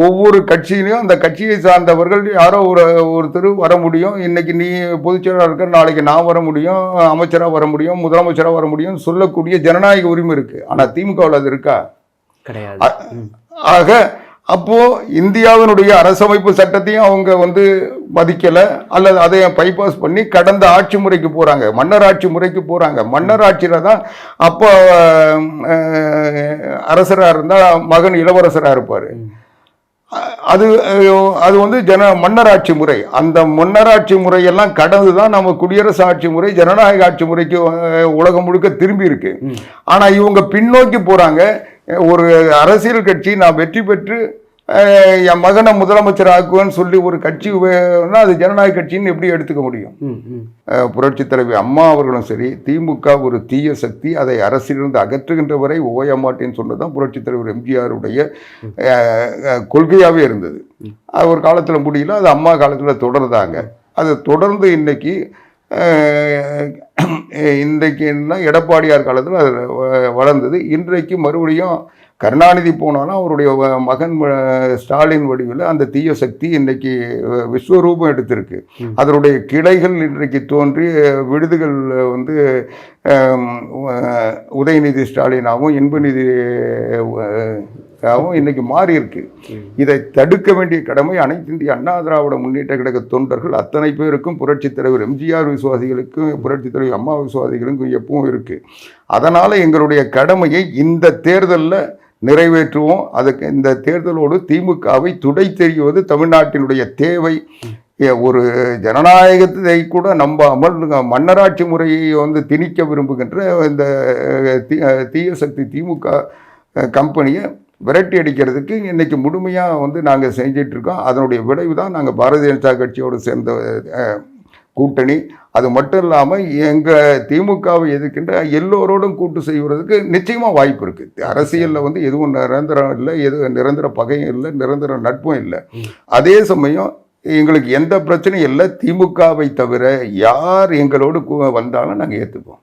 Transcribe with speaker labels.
Speaker 1: ஒவ்வொரு கட்சியிலையும் அந்த கட்சியை சார்ந்தவர்கள் யாரோ ஒரு ஒருத்தர் வர முடியும். இன்னைக்கு நீ பொதுச்செயலாளர் இருக்க நாளைக்கு நான் வர முடியும் அமைச்சராக வர முடியும் முதலமைச்சராக வர முடியும் சொல்லக்கூடிய ஜனநாயக உரிமை இருக்கு. ஆனா திமுகவில் அது இருக்கா?
Speaker 2: கிடையாது.
Speaker 1: ஆக அப்போ இந்தியாவினுடைய அரசமைப்பு சட்டத்தையும் அவங்க வந்து மதிக்கல அல்லது அதை பைபாஸ் பண்ணி கடந்த ஆட்சி முறைக்கு போறாங்க. மன்னர் ஆட்சி முறைக்கு போறாங்க. மன்னர் ஆட்சியில தான் அப்போ அரசராக இருந்தா மகன் இளவரசராக இருப்பாரு. அது அது வந்து ஜன மன்னராட்சி முறை. அந்த மன்னராட்சி முறையெல்லாம் கடந்து தான் நம்ம குடியரசு ஆட்சி முறை ஜனநாயக ஆட்சி முறைக்கு உலகம் முழுக்க திரும்பி இருக்கு.
Speaker 2: ம்.
Speaker 1: ஆனா இவங்க பின்னோக்கி போறாங்க. அஹ், ஒரு அரசியல் கட்சி நான் வெற்றி பெற்று என் மகனை முதலமைச்சர் ஆக்குவேன்னு சொல்லி ஒரு கட்சி அது ஜனநாயக கட்சின்னு எப்படி எடுத்துக்க முடியும்? புரட்சித் தலைவி அம்மா அவர்களும் சரி திமுக ஒரு தீய சக்தி அதை அரசிலிருந்து அகற்றுகின்ற வரை ஓய மாட்டேன்னு சொன்னதுதான் புரட்சித் தலைவர் எம்ஜிஆருடைய கொள்கையாகவே இருந்தது. அது ஒரு காலத்தில் முடியல அது அம்மா காலத்தில் தொடர்ந்தாங்க. அது தொடர்ந்து இன்னைக்கு இன்றைக்கு என்ன எடப்பாடியார் காலத்தில் அது வளர்ந்தது. இன்றைக்கு மறுபடியும் கருணாநிதி போனாலும் அவருடைய மகன் ஸ்டாலின் வடிவில் அந்த தீய சக்தி இன்னைக்கு அஹ், விஸ்வரூபம் எடுத்திருக்கு. அதனுடைய கிளைகள் இன்றைக்கு தோன்றி விடுதிகள் வந்து உதயநிதி ஸ்டாலினாகவும் இன்பநிதி ஆகவும் இன்னைக்கு மாறி இருக்கு. இதை தடுக்க வேண்டிய கடமை அனைத்து இந்திய அண்ணா திராவிட முன்னேற்ற கழக தொண்டர்கள் அத்தனை பேருக்கும் புரட்சித் தலைவர் எம்ஜிஆர் விசுவாசிகளுக்கும் புரட்சித் தலைவர் அம்மா விசுவாசிகளுக்கும் எப்பவும் இருக்கு. அதனால எங்களுடைய கடமையை இந்த தேர்தலில் நிறைவேற்றுவோம். அதுக்கு இந்த தேர்தலோடு திமுகவை துடை தெரிவது தமிழ்நாட்டினுடைய தேவை. ஒரு ஜனநாயகத்தை கூட நம்பாமல் மன்னராட்சி முறையை வந்து திணிக்க விரும்புகின்ற இந்த தீய சக்தி திமுக கம்பெனியை விரட்டி அடிக்கிறதுக்கு இன்னைக்கு முழுமையாக வந்து நாங்கள் செஞ்சிட்டு இருக்கோம் அதனுடைய விளைவு தான் நாங்கள் பாரதிய ஜனதா கட்சியோடு சேர்ந்த கூட்டணி. அது மட்டும் இல்லாமல் எங்கள் திமுகவை எதிர்க்கின்ற எல்லோரோடும் கூட்டு செய்வதற்கு நிச்சயமாக வாய்ப்பு இருக்குது அரசியலில் வந்து எதுவும் நிரந்தரம் இல்லை எதுவும் நிரந்தர பகையும் இல்லை நிரந்தர நட்பும் இல்லை. அதே சமயம் எங்களுக்கு எந்த பிரச்சனையும் இல்லை. திமுகவை தவிர யார் எங்களோடு வந்தாலும் நாங்கள் ஏற்றுப்போம்